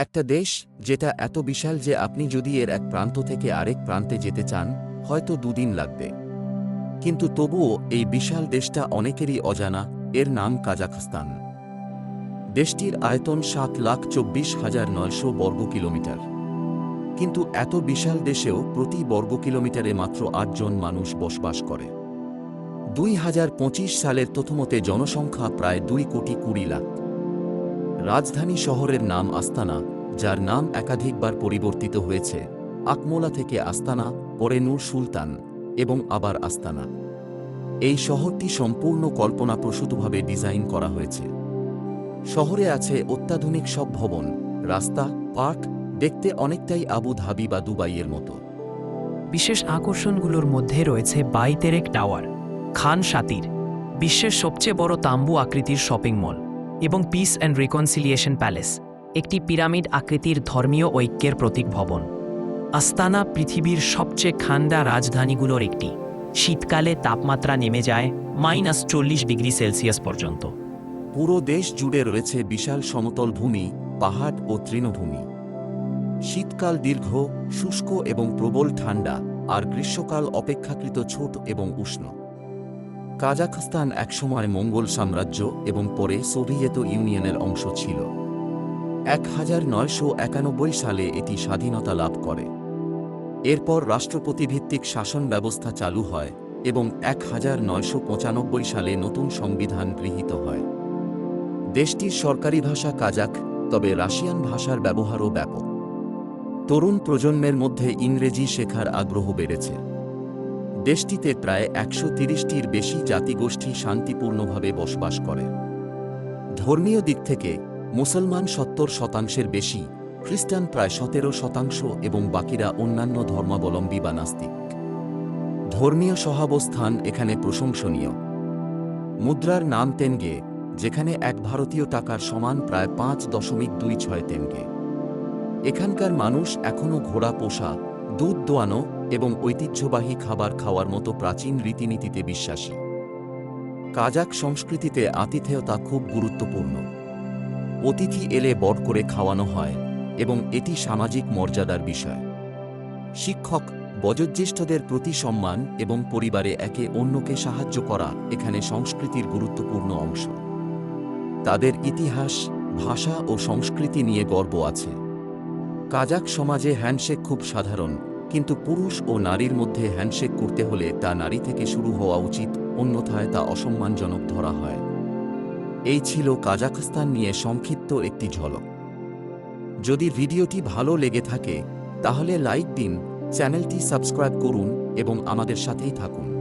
একটা দেশ যেটা এত বিশাল যে আপনি যদি এর এক প্রান্ত থেকে আরেক প্রান্তে যেতে চান, হয়তো দুদিন লাগবে। কিন্তু তবুও এই বিশাল দেশটা অনেকেরই অজানা, এর নাম কাজাখস্তান। দেশটির আয়তন সাত লাখ চব্বিশ হাজার নয়শো বর্গ কিলোমিটার। কিন্তু এত বিশাল দেশেও প্রতি বর্গ কিলোমিটারে মাত্র আটজন মানুষ বসবাস করে। দুই হাজার পঁচিশ সালের তথ্যমতে জনসংখ্যা প্রায় দুই কোটি কুড়ি লাখ। রাজধানী শহরের নাম আস্তানা, যার নাম একাধিকবার পরিবর্তিত হয়েছে। আকমোলা থেকে আস্তানা, পরে নূর সুলতান এবং আবার আস্তানা। এই শহরটি সম্পূর্ণ কল্পনাপ্রসূতভাবে ডিজাইন করা হয়েছে। শহরে আছে অত্যাধুনিক সব ভবন, রাস্তা, পার্ক, দেখতে অনেকটাই আবু ধাবি বা দুবাইয়ের মতো। বিশেষ আকর্ষণগুলোর মধ্যে রয়েছে বাইতেরেক টাওয়ার, খান সাতির, বিশ্বের সবচেয়ে বড় তাম্বু আকৃতির শপিং মল। এবং পিস অ্যান্ড রিকনসিলিয়েশন প্যালেস একটি পিরামিড আকৃতির ধর্মীয় ঐক্যের প্রতীক ভবন। আস্তানা পৃথিবীর সবচেয়ে ঠান্ডা রাজধানীগুলোর একটি। শীতকালে তাপমাত্রা নেমে যায় মাইনাস চল্লিশ ডিগ্রি সেলসিয়াস পর্যন্ত। পুরো দেশ জুড়ে রয়েছে বিশাল সমতল ভূমি, পাহাড় ও তৃণভূমি। শীতকাল দীর্ঘ, শুষ্ক এবং প্রবল ঠান্ডা, আর গ্রীষ্মকাল অপেক্ষাকৃত ছোট এবং উষ্ণ। কাজাখস্তান একসময় মঙ্গল সাম্রাজ্য এবং পরে সোভিয়েত ইউনিয়নের অংশ ছিল। এক হাজার নয়শো একানব্বই সালে এটি স্বাধীনতা লাভ করে। এরপর রাষ্ট্রপতিভিত্তিক শাসন ব্যবস্থা চালু হয় এবং এক হাজার নয়শো পঁচানব্বই সালে নতুন সংবিধান গৃহীত হয়। দেশটির সরকারি ভাষা কাজাক তবে রাশিয়ান ভাষার ব্যবহারও ব্যাপক। তরুণ প্রজন্মের মধ্যে ইংরেজি শেখার আগ্রহ বেড়েছে। দেশটিতে প্রায় একশো তিরিশটির বেশি জাতিগোষ্ঠী শান্তিপূর্ণভাবে বসবাস করে। ধর্মীয় দিক থেকে, মুসলমান সত্তর শতাংশের বেশি, খ্রিস্টান প্রায় সতেরো শতাংশ এবং বাকিরা অন্যান্য ধর্মাবলম্বী বা নাস্তিক। ধর্মীয় সহাবস্থান এখানে প্রশংসনীয়। মুদ্রার নাম তেনগে, যেখানে এক ভারতীয় টাকার সমান প্রায় পাঁচ দশমিক দুই ছয় তেনগে। এখানকার মানুষ এখনও ঘোড়া পোষা, দুধ দোয়ানো এবং ঐতিহ্যবাহী খাবার খাওয়ার মতো প্রাচীন রীতিনীতিতে বিশ্বাসী। কাজাক সংস্কৃতিতে আতিথেয়তা খুব গুরুত্বপূর্ণ। অতিথি এলে বড় করে খাওয়ানো হয় এবং এটি সামাজিক মর্যাদার বিষয়। শিক্ষক, বয়োজ্যেষ্ঠদের প্রতি সম্মান এবং পরিবারে একে অন্যকে সাহায্য করা এখানে সংস্কৃতির গুরুত্বপূর্ণ অংশ। তাদের ইতিহাস, ভাষা ও সংস্কৃতি নিয়ে গর্ব আছে। কাজাক সমাজে হ্যান্ডশেক খুব সাধারণ। কিন্তু পুরুষ ও নারীর মধ্যে হ্যান্ডশেক করতে হলে তা নারী থেকে শুরু হওয়া উচিত, অন্যথায় তা অসম্মানজনক ধরা হয়। এই ছিল কাজাখস্তান নিয়ে সংক্ষিপ্ত একটি ঝলক। যদি ভিডিওটি ভালো লেগে থাকে, তাহলে লাইক দিন, চ্যানেলটি সাবস্ক্রাইব করুন এবং আমাদের সাথেই থাকুন।